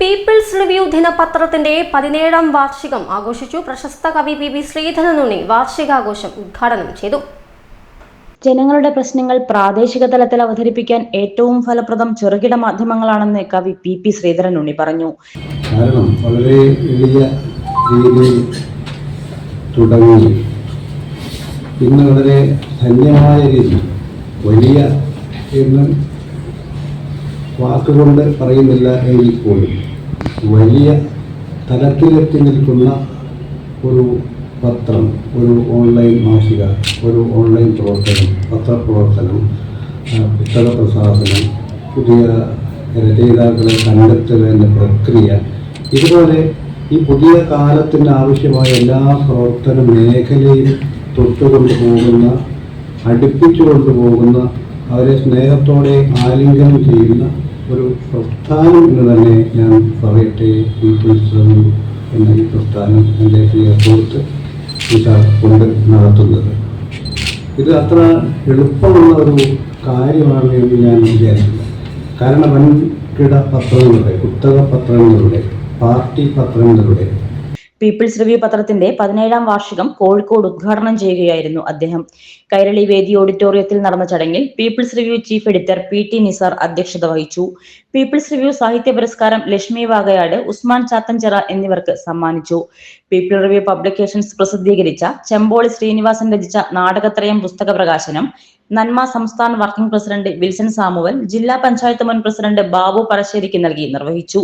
People's review ദിനപത്രത്തിന്റെ പതിനേഴാം വാർഷികം ആഘോഷിച്ചു. പ്രശസ്ത കവി പി ബി ശ്രീധരനുണ്ണി വാർഷികാഘോഷം ഉദ്ഘാടനം ചെയ്തു. ജനങ്ങളുടെ പ്രശ്നങ്ങൾ പ്രാദേശിക തലത്തിൽ അവതരിപ്പിക്കാൻ ഏറ്റവും ഫലപ്രദം ചെറുകിട മാധ്യമങ്ങളാണെന്ന് കവി പി പി ശ്രീധരൻ ഉണ്ണി പറഞ്ഞു. കാരണം വളരെ എളിയ രീതിയിൽ തുടങ്ങി. ഇന്ന് വളരെ ധന്യമായ രീതി. വലിയ എന്ന് വാക്കുകൊണ്ട് പറയുന്നില്ല എങ്കിൽ പോലും. വലിയ തലത്തിലെത്തി നിൽക്കുന്ന ഒരു പത്രം ഒരു ഓൺലൈൻ മാസിക ഒരു ഓൺലൈൻ പ്രവർത്തനം പത്രപ്രവർത്തനം പുസ്തക പ്രസാധനം പുതിയ രചയിതാക്കളെ കണ്ടെത്തുന്നതിന്റെ പ്രക്രിയ ഇതുപോലെ ഈ പുതിയ കാലത്തിന് ആവശ്യമായ എല്ലാ പ്രവർത്തന മേഖലയും തൊട്ടുകൊണ്ടു പോകുന്ന അടുപ്പിച്ചു കൊണ്ടുപോകുന്ന അവരെ സ്നേഹത്തോടെ ആലിംഗനം ചെയ്യുന്ന ഒരു പ്രസ്ഥാനം എന്ന് തന്നെ ഞാൻ പറയട്ടെ ഈ റിവ്യൂ എന്ന ഈ പ്രസ്ഥാനം എന്റെ പ്രിയ സുഹൃത്ത് കൊണ്ട് നടത്തുന്നത്. ഇത് അത്ര എളുപ്പമുള്ള ഒരു കാര്യമാണ് എന്ന് ഞാൻ വിചാരിക്കുന്നു കാരണം വൻകിട പത്രങ്ങളുടെ പുസ്തക പത്രങ്ങളുടെ പാർട്ടി പത്രങ്ങളുടെ പീപ്പിൾസ് റിവ്യൂ പത്രത്തിന്റെ പതിനേഴാം വാർഷികം കോഴിക്കോട് ഉദ്ഘാടനം ചെയ്യുകയായിരുന്നു അദ്ദേഹം. കൈരളി വേദി ഓഡിറ്റോറിയത്തിൽ നടന്ന ചടങ്ങിൽ People's Review chief editor P T Nisar അധ്യക്ഷത വഹിച്ചു. പീപ്പിൾസ് റിവ്യൂ സാഹിത്യ പുരസ്കാരം ലക്ഷ്മി വാഗയാട് ഉസ്മാൻ ചാത്തൻചിറ എന്നിവർക്ക് സമ്മാനിച്ചു. പീപ്പിൾ റിവ്യൂ പബ്ലിക്കേഷൻസ് പ്രസിദ്ധീകരിച്ച ചെമ്പോളി ശ്രീനിവാസൻ രചിച്ച നാടകത്രയം പുസ്തക പ്രകാശനം നന്മ സംസ്ഥാന വർക്കിംഗ് പ്രസിഡന്റ് വിൽസൺ സാമുവൽ ജില്ലാ പഞ്ചായത്ത് മുൻ പ്രസിഡന്റ് ബാബു പറശ്ശേരിക്ക് നൽകി നിർവഹിച്ചു.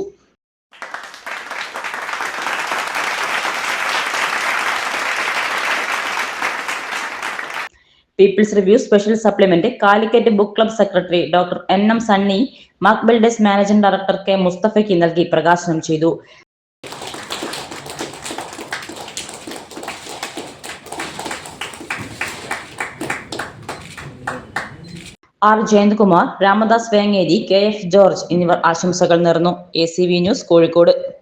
People's Review special supplement Calicut book club secretary doctor N M Sunny Mac Builders managing director K മുസ്തഫയ്ക്ക് നൽകി പ്രകാശനം ചെയ്തു. R. Jayanthkumar Ramadas Vengeri K. F. George എന്നിവർ ആശംസകൾ നേർന്നു. A C V news Kozhikode.